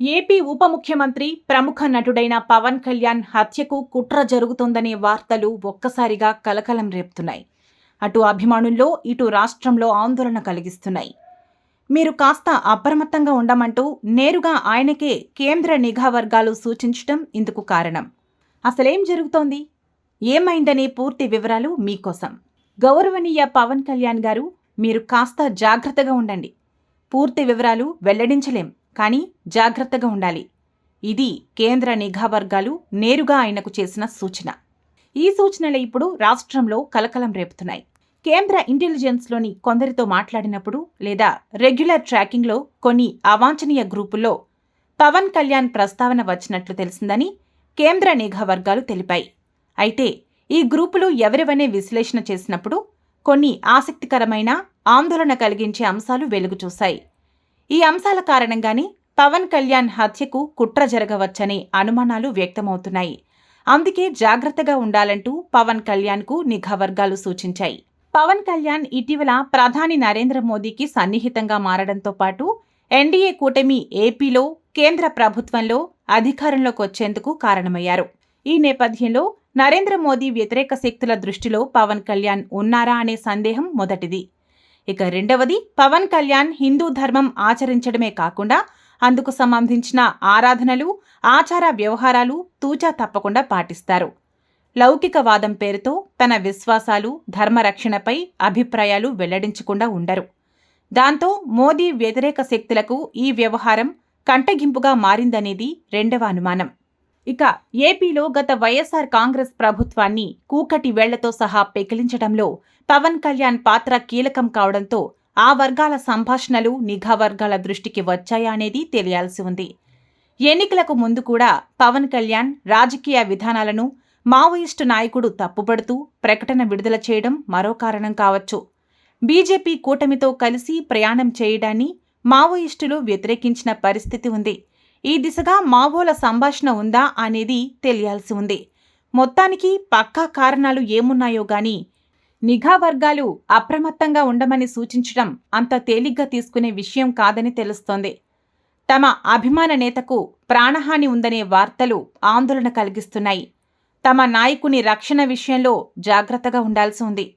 AP ఉప ముఖ్యమంత్రి ప్రముఖ నటుడైన పవన్ కళ్యాణ్ హత్యకు కుట్ర జరుగుతోందనే వార్తలు ఒక్కసారిగా కలకలం రేపుతున్నాయి. అటు అభిమానుల్లో ఇటు రాష్ట్రంలో ఆందోళన కలిగిస్తున్నాయి. మీరు కాస్త అప్రమత్తంగా ఉండమంటూ నేరుగా ఆయనకే కేంద్ర నిఘా వర్గాలు సూచించడం ఇందుకు కారణం. అసలేం జరుగుతోంది? ఏమైందనే పూర్తి వివరాలు మీకోసం. గౌరవనీయ పవన్ కళ్యాణ్ గారు మీరు కాస్త జాగ్రత్తగా ఉండండి. పూర్తి వివరాలు వెల్లడించలేం. కానీ జాగ్రత్తగా ఉండాలి. ఇది కేంద్ర నిఘా వర్గాలు నేరుగా ఆయనకు చేసిన సూచన. ఈ సూచనలు ఇప్పుడు రాష్ట్రంలో కలకలం రేపుతున్నాయి. కేంద్ర ఇంటెలిజెన్స్లోని కొందరితో మాట్లాడినప్పుడు లేదా రెగ్యులర్ ట్రాకింగ్లో కొన్ని అవాంఛనీయ గ్రూపుల్లో పవన్ కళ్యాణ్ ప్రస్తావన వచ్చినట్లు తెలిసిందని కేంద్ర నిఘా వర్గాలు తెలిపాయి. అయితే ఈ గ్రూపులు ఎవరివనే విశ్లేషణ చేసినప్పుడు కొన్ని ఆసక్తికరమైన ఆందోళన కలిగించే అంశాలు వెలుగు చూశాయి ఈ అంశాల కారణంగానే పవన్ కళ్యాణ్ హత్యకు కుట్ర జరగవచ్చనే అనుమానాలు వ్యక్తమవుతున్నాయి. అందుకే జాగ్రత్తగా ఉండాలంటూ పవన్ కళ్యాణ్కు నిఘా వర్గాలు సూచించాయి. పవన్ కళ్యాణ్ ఇటీవల ప్రధాని నరేంద్ర మోదీకి సన్నిహితంగా మారడంతో పాటు ఎన్డీఏ కూటమి ఏపీలో కేంద్ర ప్రభుత్వంలో అధికారంలోకి వచ్చేందుకు కారణమయ్యారు. ఈ నేపథ్యంలో నరేంద్ర మోదీ వ్యతిరేక శక్తుల దృష్టిలో పవన్ కళ్యాణ్ ఉన్నారా అనే సందేహం మొదటిది. ఇక రెండవది పవన్ కళ్యాణ్ హిందూ ధర్మం ఆచరించడమే కాకుండా అందుకు సంబంధించిన ఆరాధనలు ఆచార వ్యవహారాలు తూచా తప్పకుండా పాటిస్తారు. లౌకికవాదం పేరుతో తన విశ్వాసాలు ధర్మరక్షణపై అభిప్రాయాలు వెల్లడించకుండా ఉండరు. దాంతో మోదీ వ్యతిరేక శక్తులకు ఈ వ్యవహారం కంటగింపుగా మారిందనేది రెండవ అనుమానం. ఇక ఏపీలో గత వైఎస్ఆర్ కాంగ్రెస్ ప్రభుత్వాన్ని కూకటి వేళ్ళతో సహా పెకిలించడంలో పవన్ కళ్యాణ్ పాత్ర కీలకం కావడంతో ఆ వర్గాల సంభాషణలు నిఘా వర్గాల దృష్టికి వచ్చాయా అనేది తెలియాల్సి ఉంది. ఎన్నికలకు ముందు కూడా పవన్ కళ్యాణ్ రాజకీయ విధానాలను మావోయిస్టు నాయకుడు తప్పుపడుతూ ప్రకటన విడుదల చేయడం మరో కారణం కావచ్చు. బీజేపీ కూటమితో కలిసి ప్రయాణం చేయడాన్ని మావోయిస్టులు వ్యతిరేకించిన పరిస్థితి ఉంది. ఈ దిశగా మావోల సంభాషణ ఉందా అనేది తెలియాల్సి ఉంది. మొత్తానికి పక్కా కారణాలు ఏమున్నాయో గాని నిఘా వర్గాలు అప్రమత్తంగా ఉండమని సూచించడం అంత తేలిగ్గా తీసుకునే విషయం కాదని తెలుస్తోంది. తమ అభిమాన నేతకు ప్రాణహాని ఉందనే వార్తలు ఆందోళన కలిగిస్తున్నాయి. తమ నాయకుని రక్షణ విషయంలో జాగ్రత్తగా ఉండాల్సి ఉంది.